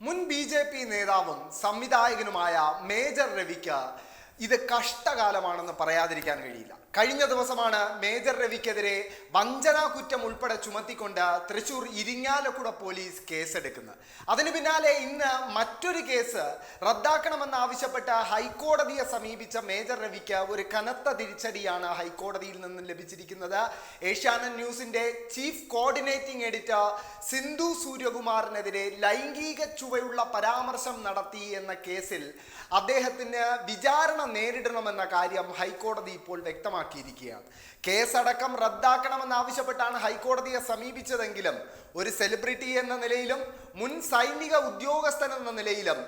മുൻ B J P നേതാവും സംവിധായകനുമായ മേജർ രവിക്ക് ഇത് കഷ്ടകാലമാണെന്ന് പറയാതിരിക്കാൻ കഴിയില്ല. കഴിഞ്ഞ ദിവസമാണ് മേജർ രവിക്കെതിരെ വഞ്ചനാ കുറ്റം ഉൾപ്പെടെ ചുമത്തിക്കൊണ്ട് തൃശൂർ ഇരിങ്ങാലക്കുട പോലീസ് കേസെടുക്കുന്നത്. അതിനു പിന്നാലെ ഇന്ന് മറ്റൊരു കേസ് റദ്ദാക്കണമെന്ന് ആവശ്യപ്പെട്ട് ഹൈക്കോടതിയെ സമീപിച്ച മേജർ രവിക്ക് ഒരു കനത്ത തിരിച്ചടിയാണ് ഹൈക്കോടതിയിൽ നിന്നും ലഭിച്ചിരിക്കുന്നത്. ഏഷ്യാനെറ്റ് ന്യൂസിന്റെ ചീഫ് കോർഡിനേറ്റിംഗ് എഡിറ്റർ സിന്ധു സൂര്യകുമാറിനെതിരെ ലൈംഗിക ചുവയുള്ള പരാമർശം നടത്തി എന്ന കേസിൽ അദ്ദേഹത്തിന് വിചാരണ നേരിടണമെന്ന കാര്യം ഹൈക്കോടതി ഇപ്പോൾ വ്യക്തമാക്കിയിരിക്കുകയാണ്. കേസടക്കം റദ്ദാക്കണമെന്ന് ആവശ്യപ്പെട്ടാണ് ഹൈക്കോടതിയെ സമീപിച്ചതെങ്കിലും ഒരു സെലിബ്രിറ്റി എന്ന നിലയിലും മുൻ സൈനിക ഉദ്യോഗസ്ഥൻ എന്ന നിലയിലും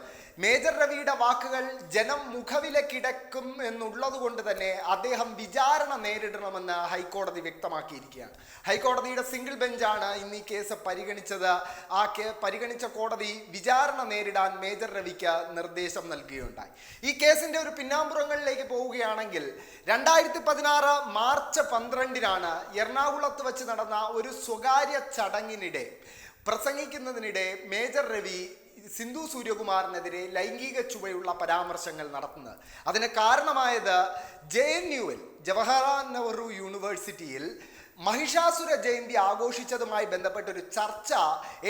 മേജർ രവിയുടെ വാക്കുകൾ ജനം മുഖവിലക്കിടക്കും എന്നുള്ളത് കൊണ്ട് തന്നെ അദ്ദേഹം വിചാരണ നേരിടണമെന്ന് ഹൈക്കോടതി വ്യക്തമാക്കിയിരിക്കുകയാണ്. ഹൈക്കോടതിയുടെ സിംഗിൾ ബെഞ്ചാണ് ഇന്ന് ഈ കേസ് പരിഗണിച്ചത്. ആ കേ പരിഗണിച്ച കോടതി വിചാരണ നേരിടാൻ മേജർ രവിക്ക് നിർദ്ദേശം നൽകുകയുണ്ടായി. ഈ കേസിന്റെ ഒരു പിന്നാമ്പുറങ്ങളിലേക്ക് പോവുകയാണെങ്കിൽ രണ്ടായിരത്തി പതിനാറ് മാർച്ച് പന്ത്രണ്ടിനാണ് എറണാകുളത്ത് വെച്ച് നടന്ന ഒരു സ്വകാര്യ ചടങ്ങിനിടെ പ്രസംഗിക്കുന്നതിനിടെ മേജർ രവി സിന്ധു സൂര്യകുമാറിനെതിരെ ലൈംഗിക ചുവയുള്ള പരാമർശങ്ങൾ നടത്തുന്നത്. അതിന് കാരണമായത് ജെ എൻ യുവിൽ ജവഹർലാൽ നെഹ്റു യൂണിവേഴ്സിറ്റിയിൽ മഹിഷാസുര ജയന്തി ആഘോഷിച്ചതുമായി ബന്ധപ്പെട്ട ഒരു ചർച്ച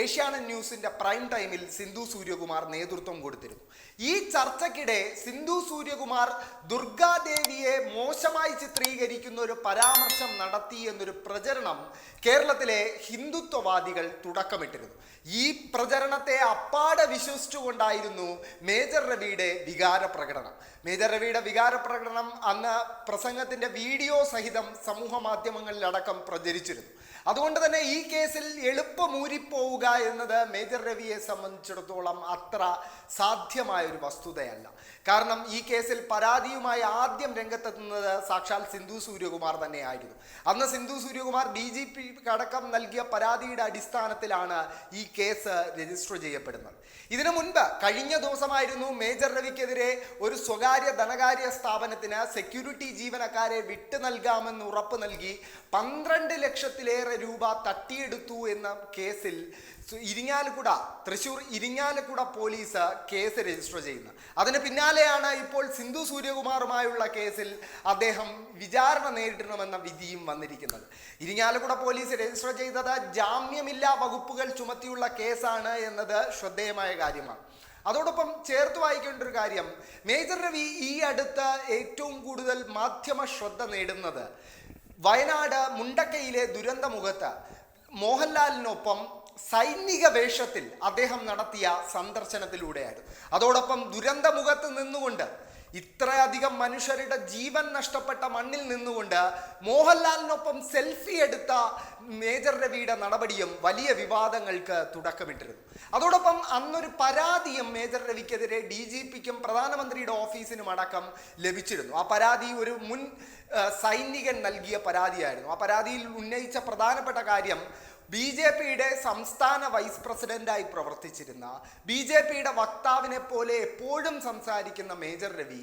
ഏഷ്യാനെറ്റ് ന്യൂസിന്റെ പ്രൈം ടൈമിൽ സിന്ധു സൂര്യകുമാർ നേതൃത്വം കൊടുത്തിരുന്നു. ഈ ചർച്ചയ്ക്കിടെ സിന്ധു സൂര്യകുമാർ ദുർഗാദേവിയെ മോശമായി ചിത്രീകരിക്കുന്ന ഒരു പരാമർശം നടത്തി എന്നൊരു പ്രചരണം കേരളത്തിലെ ഹിന്ദുത്വവാദികൾ തുടക്കമിട്ടിരുന്നു. ഈ പ്രചരണത്തെ അപ്പാടെ വിശ്വസിച്ചുകൊണ്ടായിരുന്നു മേജർ രവിയുടെ വികാര പ്രകടനം. മേജർ രവിയുടെ വികാര പ്രകടനം അന്ന് പ്രസംഗത്തിന്റെ വീഡിയോ സഹിതം സമൂഹ മാധ്യമങ്ങളിലടക്കം പ്രചരിച്ചിരുന്നു. അതുകൊണ്ട് തന്നെ ഈ കേസിൽ എളുപ്പമൂരിപ്പോവുക എന്നത് മേജർ രവിയെ സംബന്ധിച്ചിടത്തോളം അത്ര സാധ്യമായ ഒരു വസ്തുതയല്ല. കാരണം ഈ കേസിൽ പരാതിയുമായി ആദ്യം രംഗത്തെത്തുന്നത് സാക്ഷാൽ സിന്ധു സൂര്യകുമാർ തന്നെയായിരുന്നു. അന്ന് Sindhu Suryakumar D G P അടക്കം നൽകിയ പരാതിയുടെ അടിസ്ഥാനത്തിലാണ് ഈ കേസ് രജിസ്റ്റർ ചെയ്യപ്പെടുന്നത്. ഇതിനു മുൻപ് കഴിഞ്ഞ ദിവസമായിരുന്നു മേജർ രവിക്കെതിരെ ഒരു സ്വകാര്യ ധനകാര്യ സ്ഥാപനത്തിന് സെക്യൂരിറ്റി ജീവനക്കാരെ വിട്ടു നൽകാമെന്ന് ഉറപ്പ് നൽകി പന്ത്രണ്ട് ലക്ഷത്തിലേറെ രൂപ തട്ടിയെടുത്തു എന്ന കേസിൽ Irinjalakuda Thrissur Irinjalakuda police case register ചെയ്യുന്നത് അതിന് പിന്നാലെയാണ് ഇപ്പോൾ സിന്ധു സൂര്യകുമാറുമായുള്ള കേസിൽ അദ്ദേഹം വിചാരണ നേരിടണമെന്ന വിധിയും വന്നിരിക്കുന്നത്. ഇരിങ്ങാലക്കുട പോലീസ് രജിസ്റ്റർ ചെയ്തത് ജാമ്യമില്ലാ വകുപ്പുകൾ ചുമത്തിയുള്ള കേസാണ് എന്നത് ശ്രദ്ധേയമായ കാര്യമാണ്. അതോടൊപ്പം ചേർത്ത് വായിക്കേണ്ട ഒരു കാര്യം മേജർ രവി ഈ അടുത്ത് ഏറ്റവും കൂടുതൽ മാധ്യമ ശ്രദ്ധ നേടുന്നത് വയനാട് മുണ്ടക്കയിലെ ദുരന്തമുഖത്ത് മോഹൻലാലിനൊപ്പം സൈനിക വേഷത്തിൽ അദ്ദേഹം നടത്തിയ സന്ദർശനത്തിലൂടെയായിരുന്നു. അതോടൊപ്പം ദുരന്തമുഖത്ത് നിന്നുകൊണ്ട് ഇത്രയധികം മനുഷ്യരുടെ ജീവൻ നഷ്ടപ്പെട്ട മണ്ണിൽ നിന്നുകൊണ്ട് മോഹൻലാലിനൊപ്പം സെൽഫി എടുത്ത മേജർ രവിയുടെ നടപടിയും വലിയ വിവാദങ്ങൾക്ക് തുടക്കമിട്ടിരുന്നു. അതോടൊപ്പം അന്നൊരു പരാതിയും മേജർ രവിക്കെതിരെ ഡി ജി പിക്കും പ്രധാനമന്ത്രിയുടെ ഓഫീസിനും അടക്കം ലഭിച്ചിരുന്നു. ആ പരാതി ഒരു മുൻ സൈനികൻ നൽകിയ പരാതിയായിരുന്നു. ആ പരാതിയിൽ ഉന്നയിച്ച പ്രധാനപ്പെട്ട കാര്യം ബി ജെ പിയുടെ സംസ്ഥാന വൈസ് പ്രസിഡന്റായി പ്രവർത്തിച്ചിരുന്ന ബി ജെ പിയുടെ വക്താവിനെ പോലെ എപ്പോഴും സംസാരിക്കുന്ന മേജർ രവി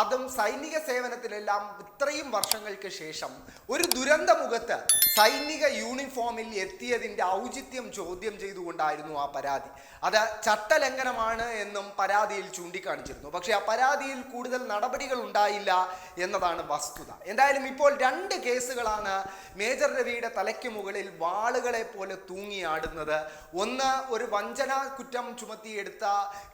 അതും സൈനിക സേവനത്തിലെല്ലാം ഇത്രയും വർഷങ്ങൾക്ക് ശേഷം ഒരു ദുരന്ത മുഖത്ത് സൈനിക യൂണിഫോമിൽ എത്തിയതിന്റെ ഔചിത്യം ചോദ്യം ചെയ്തുകൊണ്ടായിരുന്നു ആ പരാതി. അത് ചട്ടലംഘനമാണ് എന്നും പരാതിയിൽ ചൂണ്ടിക്കാണിച്ചിരുന്നു. പക്ഷേ ആ പരാതിയിൽ കൂടുതൽ നടപടികൾ ഉണ്ടായില്ല എന്നതാണ് വസ്തുത. എന്തായാലും ഇപ്പോൾ രണ്ട് കേസുകളാണ് മേജർ രവിയുടെ തലയ്ക്ക് മുകളിൽ വാളുകളെ പോലെ തൂങ്ങിയാടുന്നത് ഒന്ന് ഒരു വഞ്ചന കുറ്റം ചുമത്തിയെടുത്ത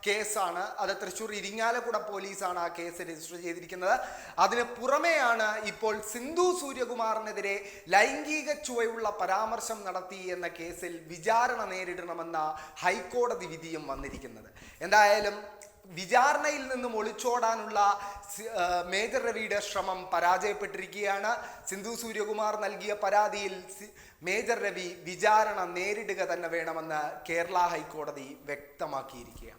കേസാണ്. അത് തൃശ്ശൂർ ഇരിങ്ങാലക്കുട പോലീസാണ് ആ കേസ് രജിസ്റ്റർ ചെയ്തിരിക്കുന്നത്. അതിന് പുറമെയാണ് ഇപ്പോൾ സിന്ധു സൂര്യകുമാറിനെതിരെ ലൈംഗിക ചുവയുള്ള പരാമർശം നടത്തി എന്ന കേസിൽ വിചാരണ നേരിടണമെന്ന ഹൈക്കോടതി വിധിയും വന്നിരിക്കുന്നത്. എന്തായാലും വിചാരണയിൽ നിന്നും ഒളിച്ചോടാനുള്ള മേജർ രവിയുടെ ശ്രമം പരാജയപ്പെട്ടിരിക്കുകയാണ്. സിന്ധു സൂര്യകുമാർ നൽകിയ പരാതിയിൽ മേജർ രവി വിചാരണ നേരിടുക തന്നെ വേണമെന്ന് കേരള ഹൈക്കോടതി വ്യക്തമാക്കിയിരിക്കുകയാണ്.